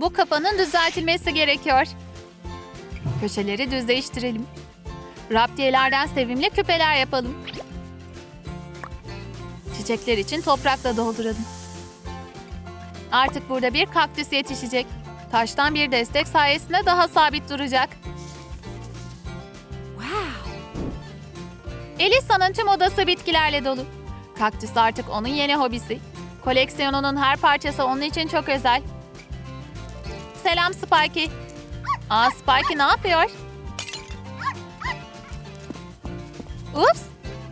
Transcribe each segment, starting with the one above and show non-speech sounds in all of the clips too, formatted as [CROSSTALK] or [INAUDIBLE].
Bu kafanın düzeltilmesi gerekiyor. Köşeleri düzleştirelim. Raptiyelerden sevimli küpeler yapalım. Çiçekler için toprakla dolduralım. Artık burada bir kaktüs yetişecek. Taştan bir destek sayesinde daha sabit duracak. Elisa'nın tüm odası bitkilerle dolu. Kaktüs artık onun yeni hobisi. Koleksiyonunun her parçası onun için çok özel. Selam Spikey. Aa Spikey ne yapıyor? Ups!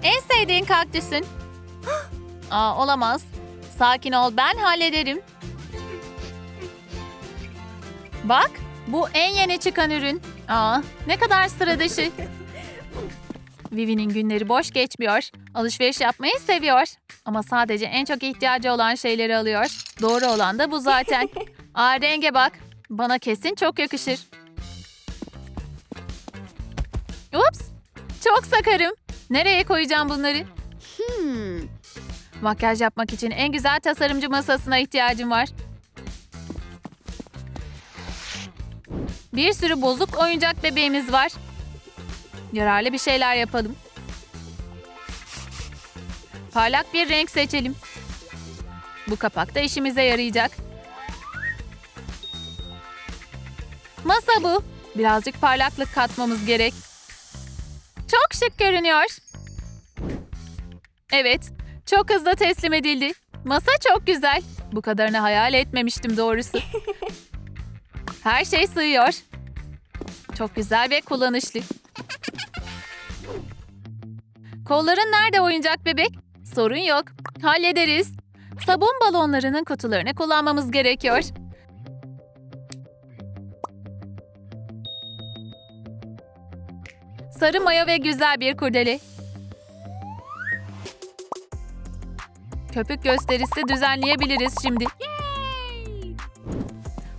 En sevdiğin kaktüsün. Aa olamaz. Sakin ol ben hallederim. Bak bu en yeni çıkan ürün. Aa ne kadar sıra dışı. Vivi'nin günleri boş geçmiyor. Alışveriş yapmayı seviyor. Ama sadece en çok ihtiyacı olan şeyleri alıyor. Doğru olan da bu zaten. [LAUGHS] Aa renge bak. Bana kesin çok yakışır. Ups. Çok sakarım. Nereye koyacağım bunları? Makyaj yapmak için en güzel tasarımcı masasına ihtiyacım var. Bir sürü bozuk oyuncak bebeğimiz var. Yararlı bir şeyler yapalım. Parlak bir renk seçelim. Bu kapak da işimize yarayacak. Masa bu. Birazcık parlaklık katmamız gerek. Çok şık görünüyor. Evet, çok hızlı teslim edildi. Masa çok güzel. Bu kadarını hayal etmemiştim doğrusu. [LAUGHS] Her şey sığıyor. Çok güzel ve kullanışlı. Kolların nerede oyuncak bebek? Sorun yok. Hallederiz. Sabun balonlarının kutularını kullanmamız gerekiyor. Sarı maya ve güzel bir kurdele. Köpük gösterisi düzenleyebiliriz şimdi.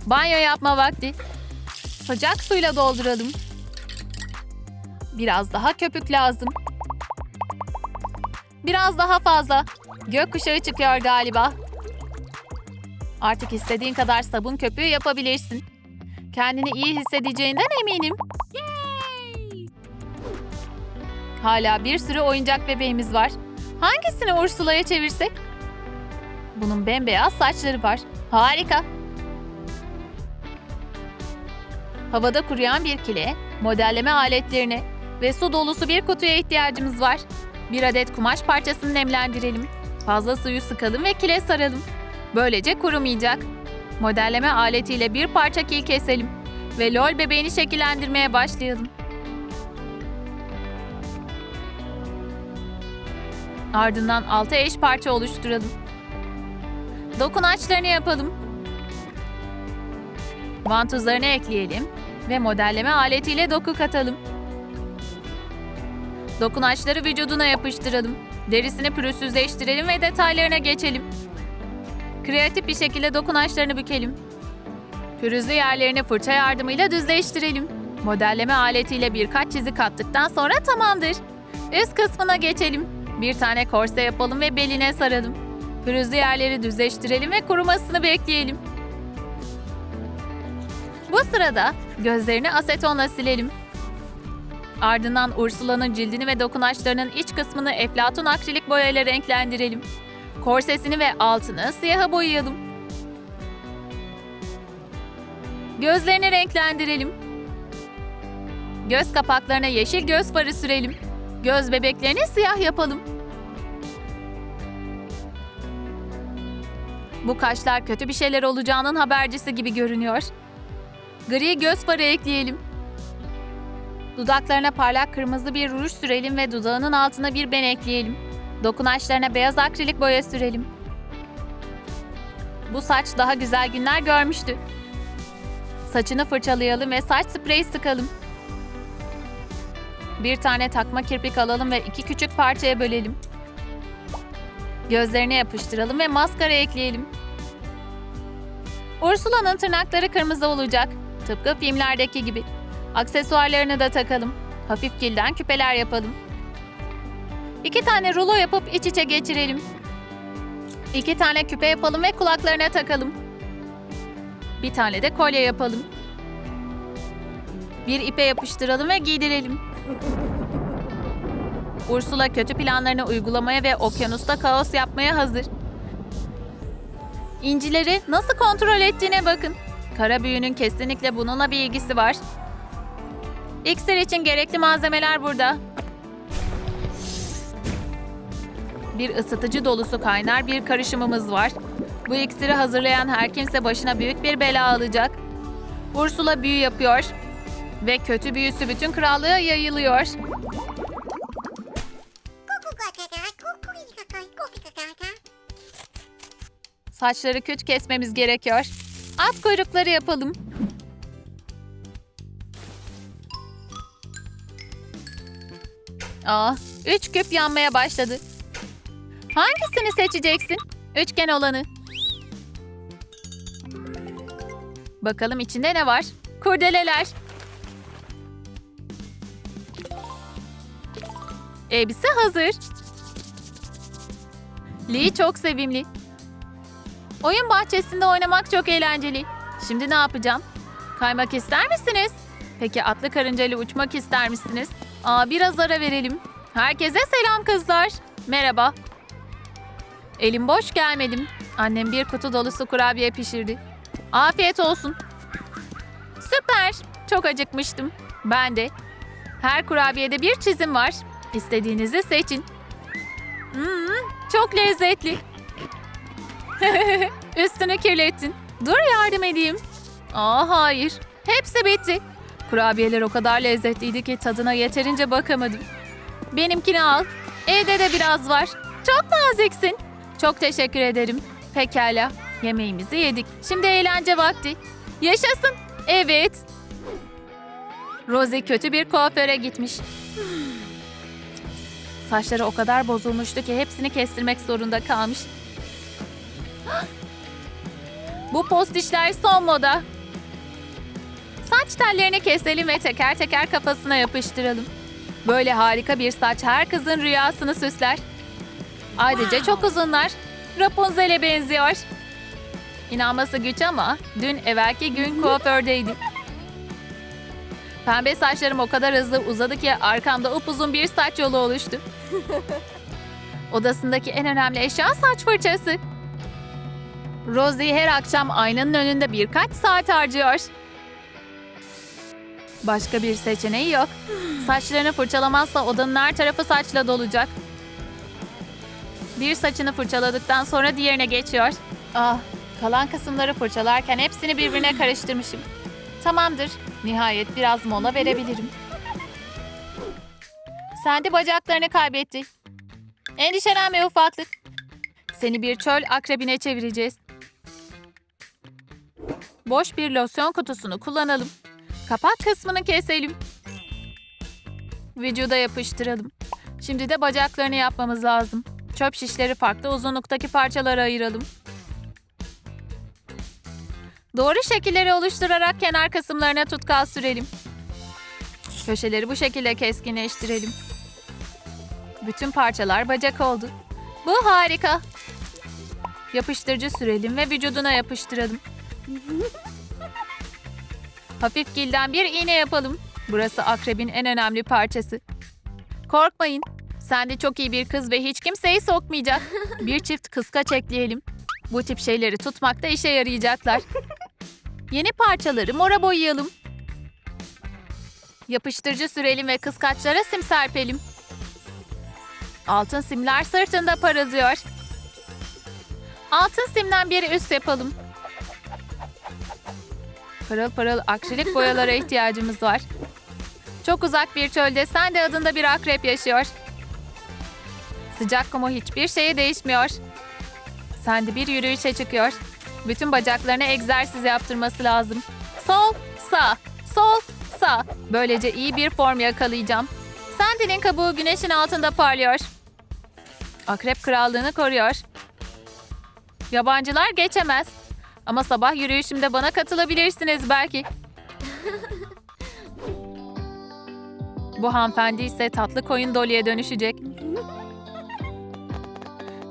Banyo yapma vakti. Sıcak suyla dolduralım. Biraz daha köpük lazım. Biraz daha fazla. Gökkuşağı çıkıyor galiba. Artık istediğin kadar sabun köpüğü yapabilirsin. Kendini iyi hissedeceğinden eminim. Hala bir sürü oyuncak bebeğimiz var. Hangisini Ursula'ya çevirsek? Bunun bembeyaz saçları var. Harika. Havada kuruyan bir kile, modelleme aletlerine ve su dolusu bir kutuya ihtiyacımız var. Bir adet kumaş parçasını nemlendirelim. Fazla suyu sıkalım ve kile saralım. Böylece kurumayacak. Modelleme aletiyle bir parça kil keselim. Ve lol bebeğini şekillendirmeye başlayalım. Ardından altı eş parça oluşturalım. Dokunaçlarını yapalım. Vantuzlarını ekleyelim ve modelleme aletiyle doku katalım. Dokunaçları vücuduna yapıştıralım. Derisini pürüzsüzleştirelim ve detaylarına geçelim. Kreatif bir şekilde dokunaçlarını bükelim. Pürüzlü yerlerini fırça yardımıyla düzleştirelim. Modelleme aletiyle birkaç çizik attıktan sonra tamamdır. Üst kısmına geçelim. Bir tane korse yapalım ve beline saralım. Pürüzlü yerleri düzleştirelim ve kurumasını bekleyelim. Bu sırada gözlerini asetonla silelim. Ardından Ursula'nın cildini ve dokunaçlarının iç kısmını eflatun akrilik boyayla renklendirelim. Korsesini ve altını siyaha boyayalım. Gözlerini renklendirelim. Göz kapaklarına yeşil göz farı sürelim. Göz bebeklerini siyah yapalım. Bu kaşlar kötü bir şeyler olacağının habercisi gibi görünüyor. Gri göz farı ekleyelim. Dudaklarına parlak kırmızı bir ruj sürelim ve dudağının altına bir ben ekleyelim. Dokunaçlarına beyaz akrilik boya sürelim. Bu saç daha güzel günler görmüştü. Saçını fırçalayalım ve saç spreyi sıkalım. Bir tane takma kirpik alalım ve iki küçük parçaya bölelim. Gözlerine yapıştıralım ve maskara ekleyelim. Ursula'nın tırnakları kırmızı olacak. Tıpkı filmlerdeki gibi. Aksesuarlarını da takalım. Hafif kilden küpeler yapalım. İki tane rulo yapıp iç içe geçirelim. İki tane küpe yapalım ve kulaklarına takalım. Bir tane de kolye yapalım. Bir ipe yapıştıralım ve giydirelim. Ursula kötü planlarını uygulamaya ve okyanusta kaos yapmaya hazır. İncileri nasıl kontrol ettiğine bakın. Kara büyünün kesinlikle bununla bir ilgisi var. İksir için gerekli malzemeler burada. Bir ısıtıcı dolusu kaynar bir karışımımız var. Bu iksiri hazırlayan her kimse başına büyük bir bela alacak. Ursula büyü yapıyor ve kötü büyüsü bütün krallığa yayılıyor. Saçları küt kesmemiz gerekiyor. At kuyrukları yapalım. Aa, üç küp yanmaya başladı. Hangisini seçeceksin? Üçgen olanı. Bakalım içinde ne var? Kurdeleler. Elbise hazır. Lee çok sevimli. Oyun bahçesinde oynamak çok eğlenceli. Şimdi ne yapacağım? Kaymak ister misiniz? Peki atlı karıncayla uçmak ister misiniz? Aa biraz ara verelim. Herkese selam kızlar. Merhaba. Elim boş gelmedim. Annem bir kutu dolusu kurabiye pişirdi. Afiyet olsun. Süper. Çok acıkmıştım. Ben de. Her kurabiyede bir çizim var. İstediğinizi seçin. Hmm, çok lezzetli. [LAUGHS] Üstünü kirlettin. Dur yardım edeyim. Aa hayır. Hepsi bitti. Kurabiyeler o kadar lezzetliydi ki tadına yeterince bakamadım. Benimkini al. Evde de biraz var. Çok naziksin. Çok teşekkür ederim. Pekala. Yemeğimizi yedik. Şimdi eğlence vakti. Yaşasın. Evet. Rosie kötü bir kuaföre gitmiş. Saçları o kadar bozulmuştu ki hepsini kestirmek zorunda kalmış. [GASPS] Bu postişler son moda. Saç tellerini keselim ve teker teker kafasına yapıştıralım. Böyle harika bir saç her kızın rüyasını süsler. Ayrıca çok uzunlar. Rapunzel'e benziyor. İnanması güç ama dün evvelki gün [LAUGHS] kuafördeydi. Pembe saçlarım o kadar hızlı uzadı ki arkamda upuzun bir saç yolu oluştu. [LAUGHS] Odasındaki en önemli eşya saç fırçası. Rosie her akşam aynanın önünde birkaç saat harcıyor. Başka bir seçeneği yok. [SIGHS] Saçlarını fırçalamazsa odanın her tarafı saçla dolacak. Bir saçını fırçaladıktan sonra diğerine geçiyor. Ah, kalan kısımları fırçalarken hepsini birbirine [SIGHS] karıştırmışım. Tamamdır. Nihayet biraz mola verebilirim. Sandy bacaklarını kaybetti. Endişelenme ufaklık. Seni bir çöl akrebine çevireceğiz. Boş bir losyon kutusunu kullanalım. Kapak kısmını keselim. Vücuda yapıştıralım. Şimdi de bacaklarını yapmamız lazım. Çöp şişleri farklı uzunluktaki parçalara ayıralım. Doğru şekilleri oluşturarak kenar kısımlarına tutkal sürelim. Köşeleri bu şekilde keskinleştirelim. Bütün parçalar bacak oldu. Bu harika. Yapıştırıcı sürelim ve vücuduna yapıştıralım. Hafif gilden bir iğne yapalım. Burası akrebin en önemli parçası. Korkmayın. Sen de çok iyi bir kız ve hiç kimseyi sokmayacak. Bir çift kıskaç ekleyelim. Bu tip şeyleri tutmakta işe yarayacaklar. Yeni parçaları mora boyayalım. Yapıştırıcı sürelim ve kıskaçlara sim serpelim. Altın simler sırtında parıldıyor. Altın simden bir üst yapalım. Pırıl pırıl akrilik boyalara [LAUGHS] ihtiyacımız var. Çok uzak bir çölde Sandy adında bir akrep yaşıyor. Sıcak kumu hiçbir şeye değişmiyor. Sandy bir yürüyüşe çıkıyor. Bütün bacaklarına egzersiz yaptırması lazım. Sol, sağ, sol, sağ. Böylece iyi bir form yakalayacağım. Sandy'nin kabuğu güneşin altında parlıyor. Akrep krallığını koruyor. Yabancılar geçemez. Ama sabah yürüyüşümde bana katılabilirsiniz belki. Bu hanımefendi ise tatlı koyun Dolly'e dönüşecek.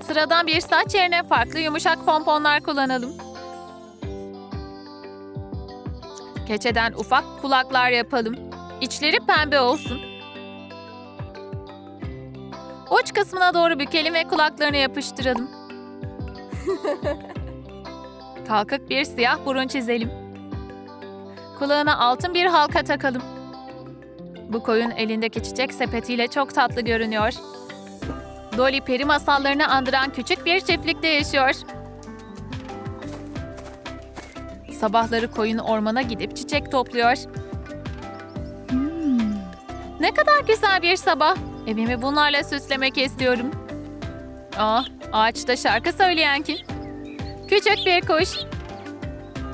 Sıradan bir saç yerine farklı yumuşak pomponlar kullanalım. Keçeden ufak kulaklar yapalım. İçleri pembe olsun. Uç kısmına doğru bükelim ve kulaklarını yapıştıralım. [LAUGHS] Kalkık bir siyah burun çizelim. Kulağına altın bir halka takalım. Bu koyun elindeki çiçek sepetiyle çok tatlı görünüyor. Dolly peri masallarını andıran küçük bir çiftlikte yaşıyor. Sabahları koyun ormana gidip çiçek topluyor. Hmm, Ne kadar güzel bir sabah. Evimi bunlarla süslemek istiyorum. Ah, ağaçta şarkı söyleyen kim? Küçük bir kuş.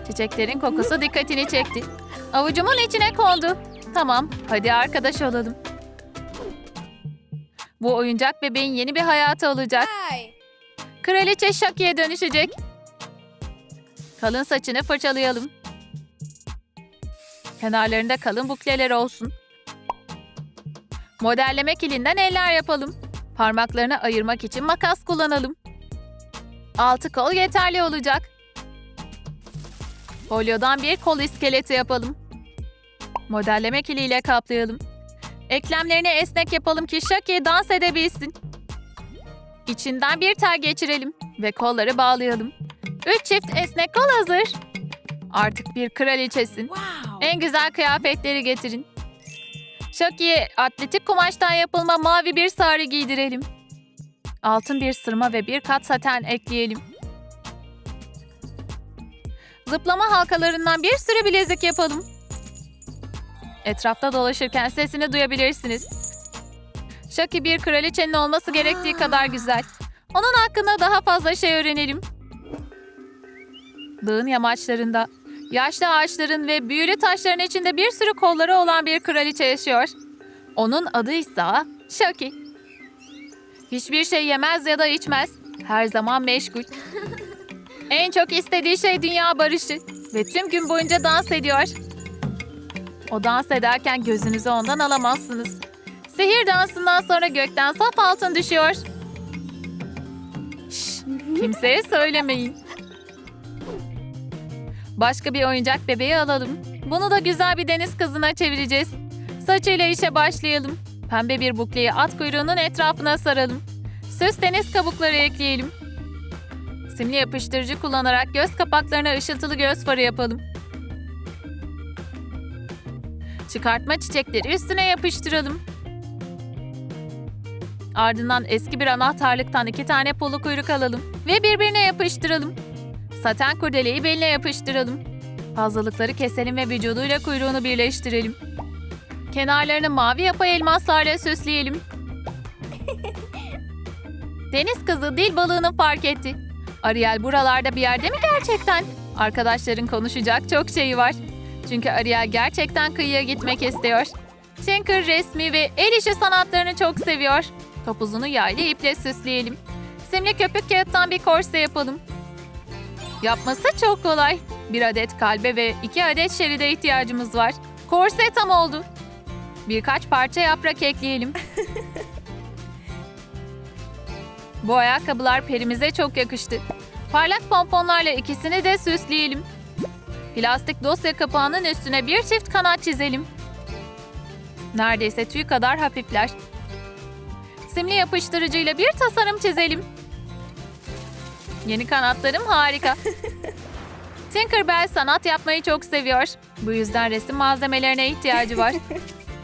Çiçeklerin kokusu dikkatini çekti. Avucumun içine kondu. Tamam, hadi arkadaş olalım. Bu oyuncak bebeğin yeni bir hayatı olacak. Kraliçe Şaki'ye dönüşecek. Kalın saçını fırçalayalım. Kenarlarında kalın bukleler olsun. Modelleme kilinden eller yapalım. Parmaklarını ayırmak için makas kullanalım. Altı kol yeterli olacak. Folyodan bir kol iskeleti yapalım. Modelleme kiliyle kaplayalım. Eklemlerini esnek yapalım ki Shaki dans edebilsin. İçinden bir tel geçirelim ve kolları bağlayalım. Üç çift esnek kol hazır. Artık bir kraliçesin. Wow. En güzel kıyafetleri getirin. Shaki'ye atletik kumaştan yapılma mavi bir sarı giydirelim. Altın bir sırma ve bir kat saten ekleyelim. Zıplama halkalarından bir sürü bilezik yapalım. Etrafta dolaşırken sesini duyabilirsiniz. Shaki bir kraliçenin olması gerektiği kadar güzel. Onun hakkında daha fazla şey öğrenelim. Dağın yamaçlarında, yaşlı ağaçların ve büyülü taşların içinde bir sürü kolları olan bir kraliçe yaşıyor. Onun adı ise Shaki. Hiçbir şey yemez ya da içmez. Her zaman meşgul. [LAUGHS] En çok istediği şey dünya barışı ve tüm gün boyunca dans ediyor. O dans ederken gözünüzü ondan alamazsınız. Sihir dansından sonra gökten saf altın düşüyor. Şş, kimseye söylemeyin. Başka bir oyuncak bebeği alalım. Bunu da güzel bir deniz kızına çevireceğiz. Saçıyla işe başlayalım. Pembe bir bukleyi at kuyruğunun etrafına saralım. Süs deniz kabukları ekleyelim. Simli yapıştırıcı kullanarak göz kapaklarına ışıltılı göz farı yapalım. Çıkartma çiçekleri üstüne yapıştıralım. Ardından eski bir anahtarlıktan iki tane polo kuyruk alalım ve birbirine yapıştıralım. Saten kurdeleyi beline yapıştıralım. Fazlalıkları keselim ve vücuduyla kuyruğunu birleştirelim. Kenarlarını mavi yapay elmaslarla süsleyelim. [LAUGHS] Deniz kızı dil balığını fark etti. Ariel buralarda bir yerde mi gerçekten? Arkadaşların konuşacak çok şeyi var. Çünkü Ariel gerçekten kıyıya gitmek istiyor. Tinker resmi ve el işi sanatlarını çok seviyor. Topuzunu yaylı iple süsleyelim. Simli köpük kağıttan bir korse yapalım. Yapması çok kolay. Bir adet kalbe ve iki adet şeride ihtiyacımız var. Korse tam oldu. Birkaç parça yaprak ekleyelim. Bu ayakkabılar perimize çok yakıştı. Parlak pomponlarla ikisini de süsleyelim. Plastik dosya kapağının üstüne bir çift kanat çizelim. Neredeyse tüy kadar hafifler. Simli yapıştırıcıyla bir tasarım çizelim. Yeni kanatlarım harika. [LAUGHS] Tinkerbell sanat yapmayı çok seviyor. Bu yüzden resim malzemelerine ihtiyacı var.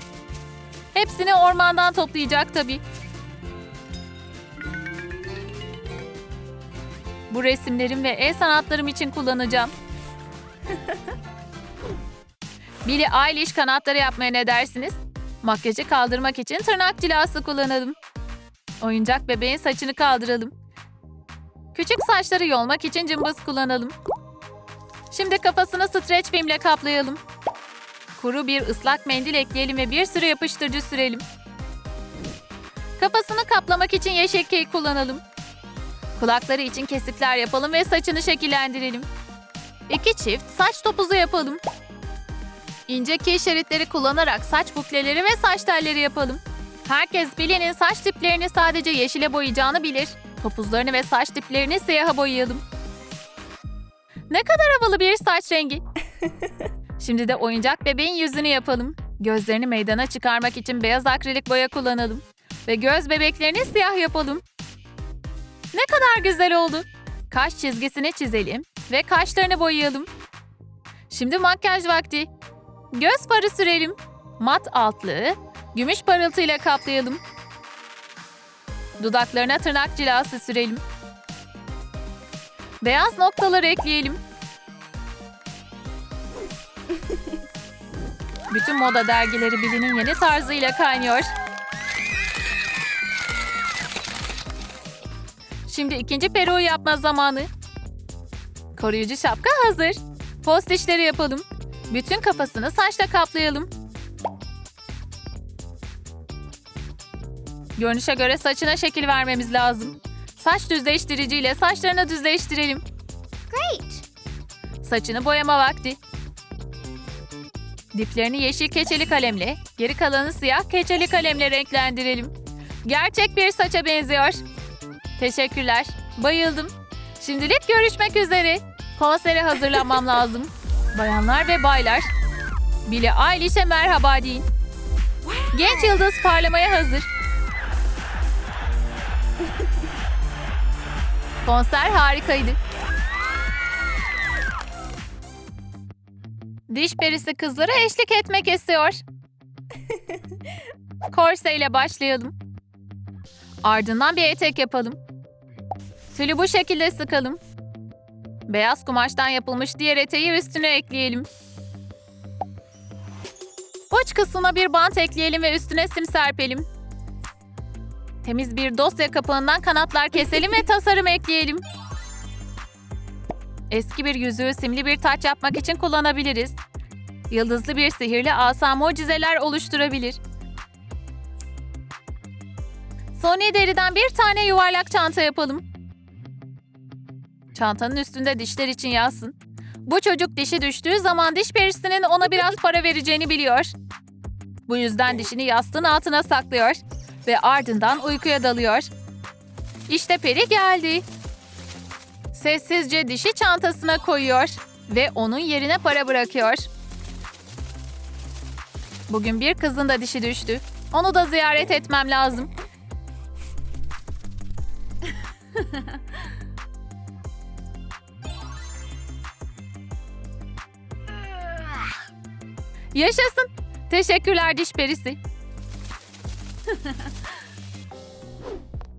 [LAUGHS] Hepsini ormandan toplayacak tabii. Bu resimlerim ve el sanatlarım için kullanacağım. [LAUGHS] Billie Eilish kanatları yapmaya ne dersiniz? Makyajı kaldırmak için tırnak cilası kullanalım. Oyuncak bebeğin saçını kaldıralım. Küçük saçları yolmak için cımbız kullanalım. Şimdi kafasını streç filmle kaplayalım. Kuru bir ıslak mendil ekleyelim ve bir sürü yapıştırıcı sürelim. Kafasını kaplamak için yeşil kek kullanalım. Kulakları için kesikler yapalım ve saçını şekillendirelim. İki çift saç topuzu yapalım. İnce kil şeritleri kullanarak saç bukleleri ve saç telleri yapalım. Herkes Billy'nin saç diplerini sadece yeşile boyayacağını bilir. Topuzlarını ve saç diplerini siyaha boyayalım. Ne kadar havalı bir saç rengi. [LAUGHS] Şimdi de oyuncak bebeğin yüzünü yapalım. Gözlerini meydana çıkarmak için beyaz akrilik boya kullanalım. Ve göz bebeklerini siyah yapalım. Ne kadar güzel oldu. Kaş çizgisini çizelim ve kaşlarını boyayalım. Şimdi makyaj vakti. Göz farı sürelim. Mat altlığı, gümüş parıltıyla kaplayalım. Dudaklarına tırnak cilası sürelim. Beyaz noktalar ekleyelim. Bütün moda dergileri Billy'nin yeni tarzıyla kaynıyor. Şimdi ikinci peruğu yapma zamanı. Koruyucu şapka hazır. Post işleri yapalım. Bütün kafasını saçla kaplayalım. Görünüşe göre saçına şekil vermemiz lazım. Saç düzleştiriciyle saçlarını düzleştirelim. Great. Saçını boyama vakti. Diplerini yeşil keçeli kalemle, geri kalanı siyah keçeli kalemle renklendirelim. Gerçek bir saça benziyor. Teşekkürler. Bayıldım. Şimdilik görüşmek üzere. Konsere hazırlanmam [LAUGHS] lazım. Bayanlar ve baylar. Billie Eilish'e merhaba deyin. Genç yıldız parlamaya hazır. Konser harikaydı. Diş perisi kızlara eşlik etmek istiyor. [LAUGHS] Korse ile başlayalım. Ardından bir etek yapalım. Tülü bu şekilde sıkalım. Beyaz kumaştan yapılmış diğer eteği üstüne ekleyelim. Uç kısmına bir bant ekleyelim ve üstüne sim serpelim. Temiz bir dosya kapağından kanatlar keselim ve tasarım ekleyelim. Eski bir yüzüğü simli bir taç yapmak için kullanabiliriz. Yıldızlı bir sihirli asa mucizeler oluşturabilir. Sony deriden bir tane yuvarlak çanta yapalım. Çantanın üstünde dişler için yazsın. Bu çocuk dişi düştüğü zaman diş perisinin ona biraz para vereceğini biliyor. Bu yüzden dişini yastığın altına saklıyor ve ardından uykuya dalıyor. İşte peri geldi. Sessizce dişi çantasına koyuyor ve onun yerine para bırakıyor. Bugün bir kızın da dişi düştü. Onu da ziyaret etmem lazım. [LAUGHS] Yaşasın. Teşekkürler diş perisi.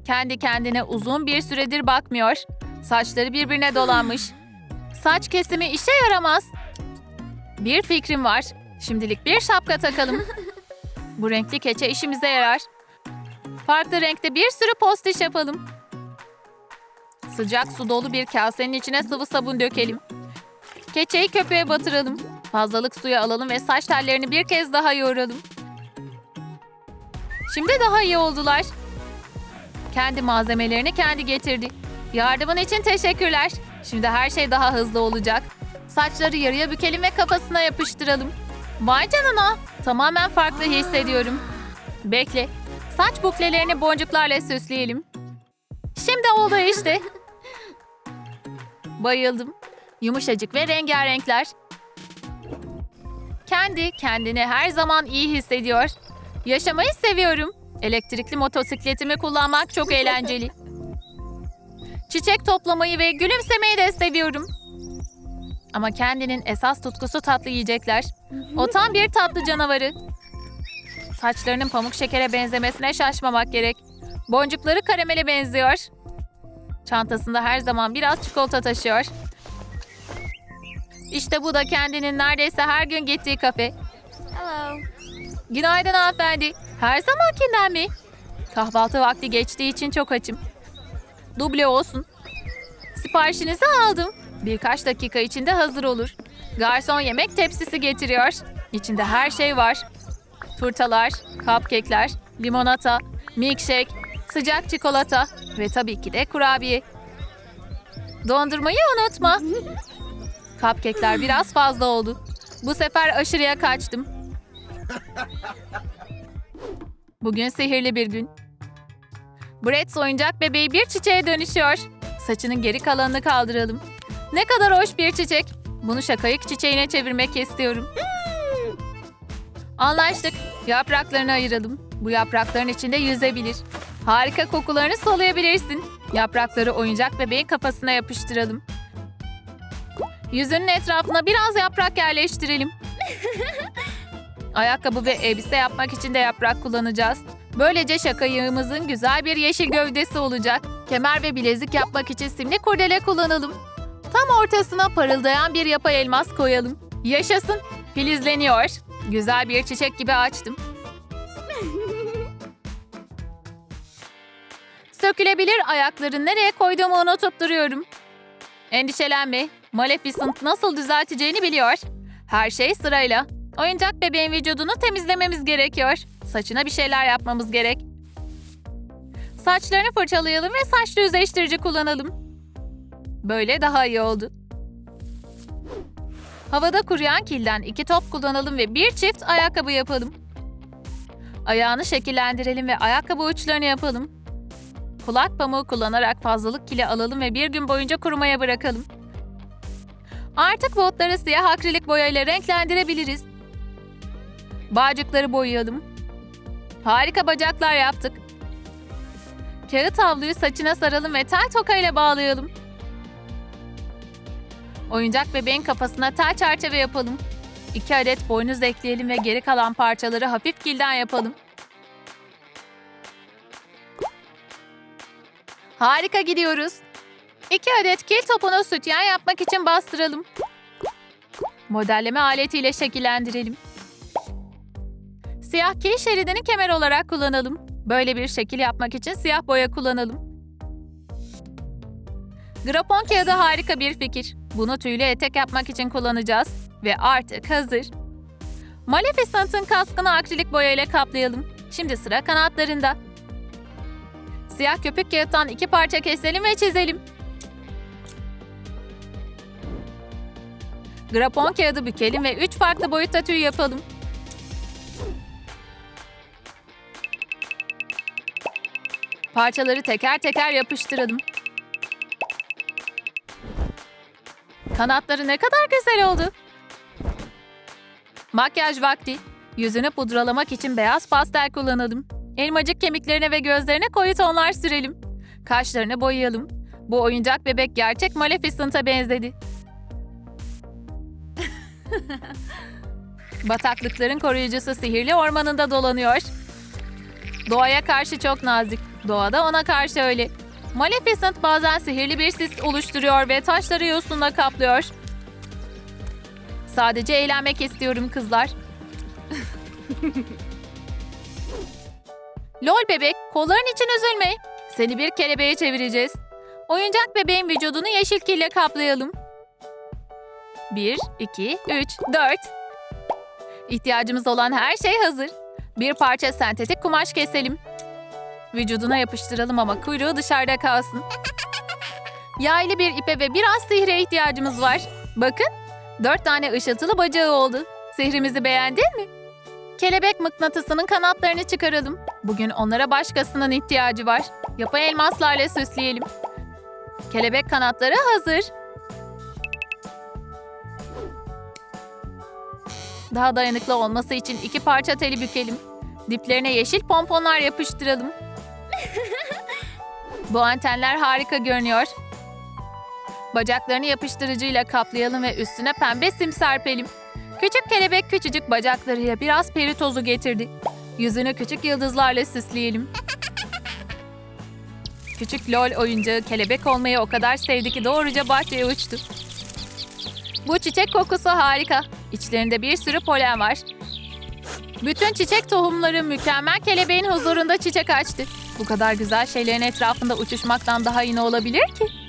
Kendi kendine uzun bir süredir bakmıyor. Saçları birbirine dolanmış. Saç kesimi işe yaramaz. Bir fikrim var. Şimdilik bir şapka takalım. Bu renkli keçe işimize yarar. Farklı renkte bir sürü postiş yapalım. Sıcak su dolu bir kasenin içine sıvı sabun dökelim. Keçeyi köpüğe batıralım. Fazlalık suyu alalım ve saç tellerini bir kez daha yoğuralım. Şimdi daha iyi oldular. Kendi malzemelerini kendi getirdi. Yardımın için teşekkürler. Şimdi her şey daha hızlı olacak. Saçları yarıya bükelim ve kafasına yapıştıralım. Vay canına. Tamamen farklı hissediyorum. Bekle. Saç buklelerini boncuklarla süsleyelim. Şimdi oldu işte. [LAUGHS] Bayıldım. Yumuşacık ve rengarenkler. Kendi kendini her zaman iyi hissediyor. Yaşamayı seviyorum. Elektrikli motosikletimi kullanmak çok [LAUGHS] eğlenceli. Çiçek toplamayı ve gülümsemeyi de seviyorum. Ama kendinin esas tutkusu tatlı yiyecekler. O tam bir tatlı canavarı. Saçlarının pamuk şekere benzemesine şaşmamak gerek. Boncukları karamele benziyor. Çantasında her zaman biraz çikolata taşıyor. İşte bu da kendinin neredeyse her gün gittiği kafe. Hello. Günaydın hanımefendi. Her zamankinden mi? Kahvaltı vakti geçtiği için çok açım. Duble olsun. Siparişinizi aldım. Birkaç dakika içinde hazır olur. Garson yemek tepsisi getiriyor. İçinde her şey var. Turtalar, cupcake'ler, limonata, milkshake, sıcak çikolata ve tabii ki de kurabiye. Dondurmayı unutma. Cupcake'ler biraz fazla oldu. Bu sefer aşırıya kaçtım. Bugün sihirli bir gün. Bretz oyuncak bebeği bir çiçeğe dönüşüyor. Saçının geri kalanını kaldıralım. Ne kadar hoş bir çiçek. Bunu şakayık çiçeğine çevirmek istiyorum. Anlaştık. Yapraklarını ayıralım. Bu yaprakların içinde yüzebilir. Harika kokularını soluyabilirsin. Yaprakları oyuncak bebeğin kafasına yapıştıralım. Yüzünün etrafına biraz yaprak yerleştirelim. [LAUGHS] Ayakkabı ve elbise yapmak için de yaprak kullanacağız. Böylece şakayığımızın güzel bir yeşil gövdesi olacak. Kemer ve bilezik yapmak için simli kurdele kullanalım. Tam ortasına parıldayan bir yapay elmas koyalım. Yaşasın. Filizleniyor. Güzel bir çiçek gibi açtım. [LAUGHS] Sökülebilir ayakları nereye koyduğumu unutup duruyorum. Endişelenme. Maleficent nasıl düzelteceğini biliyor. Her şey sırayla. Oyuncak bebeğin vücudunu temizlememiz gerekiyor. Saçına bir şeyler yapmamız gerek. Saçlarını fırçalayalım ve saç düzleştirici kullanalım. Böyle daha iyi oldu. Havada kuruyan kilden iki top kullanalım ve bir çift ayakkabı yapalım. Ayağını şekillendirelim ve ayakkabı uçlarını yapalım. Kulak pamuğu kullanarak fazlalık kili alalım ve bir gün boyunca kurumaya bırakalım. Artık botları siyah akrilik boyayla renklendirebiliriz. Bağcıkları boyayalım. Harika bacaklar yaptık. Kağıt havluyu saçına saralım ve tel tokayla bağlayalım. Oyuncak bebeğin kafasına tel çerçeve yapalım. İki adet boynuz ekleyelim ve geri kalan parçaları hafif kilden yapalım. Harika gidiyoruz. İki adet kil topunu sütyen yapmak için bastıralım. Modelleme aletiyle şekillendirelim. Siyah kil şeridini kemer olarak kullanalım. Böyle bir şekil yapmak için siyah boya kullanalım. Grapon kağıdı harika bir fikir. Bunu tüylü etek yapmak için kullanacağız. Ve artık hazır. Maleficent'ın kaskını akrilik boya ile kaplayalım. Şimdi sıra kanatlarında. Siyah köpük kağıttan iki parça keselim ve çizelim. Grapon kağıdı bükelim ve üç farklı boyutta tüy yapalım. Parçaları teker teker yapıştıralım. Kanatları ne kadar güzel oldu. Makyaj vakti. Yüzünü pudralamak için beyaz pastel kullanalım. Elmacık kemiklerine ve gözlerine koyu tonlar sürelim. Kaşlarını boyayalım. Bu oyuncak bebek gerçek Maleficent'a benzedi. [LAUGHS] Bataklıkların koruyucusu sihirli ormanında dolanıyor. Doğaya karşı çok nazik. Doğada ona karşı öyle. Maleficent bazen sihirli bir sis oluşturuyor ve taşları yosunla kaplıyor. Sadece eğlenmek istiyorum kızlar. [LAUGHS] Lol bebek, kolların için üzülme. Seni bir kelebeğe çevireceğiz. Oyuncak bebeğin vücudunu yeşil kille kaplayalım. Bir, iki, üç, dört. İhtiyacımız olan her şey hazır. Bir parça sentetik kumaş keselim. Vücuduna yapıştıralım ama kuyruğu dışarıda kalsın. Yaylı bir ipe ve biraz sihre ihtiyacımız var. Bakın, dört tane ışıltılı bacağı oldu. Sihrimizi beğendin mi? Kelebek mıknatısının kanatlarını çıkaralım. Bugün onlara başkasının ihtiyacı var. Yapay elmaslarla süsleyelim. Kelebek kanatları hazır. Daha dayanıklı olması için iki parça teli bükelim. Diplerine yeşil pomponlar yapıştıralım. Bu antenler harika görünüyor. Bacaklarını yapıştırıcıyla kaplayalım ve üstüne pembe sim serpelim. Küçük kelebek küçücük bacaklarıyla biraz peri tozu getirdi. Yüzünü küçük yıldızlarla süsleyelim. Küçük lol oyuncağı kelebek olmayı o kadar sevdi ki doğruca bahçeye uçtu. Bu çiçek kokusu harika. İçlerinde bir sürü polen var. Bütün çiçek tohumları mükemmel kelebeğin huzurunda çiçek açtı. Bu kadar güzel şeylerin etrafında uçuşmaktan daha iyi ne olabilir ki?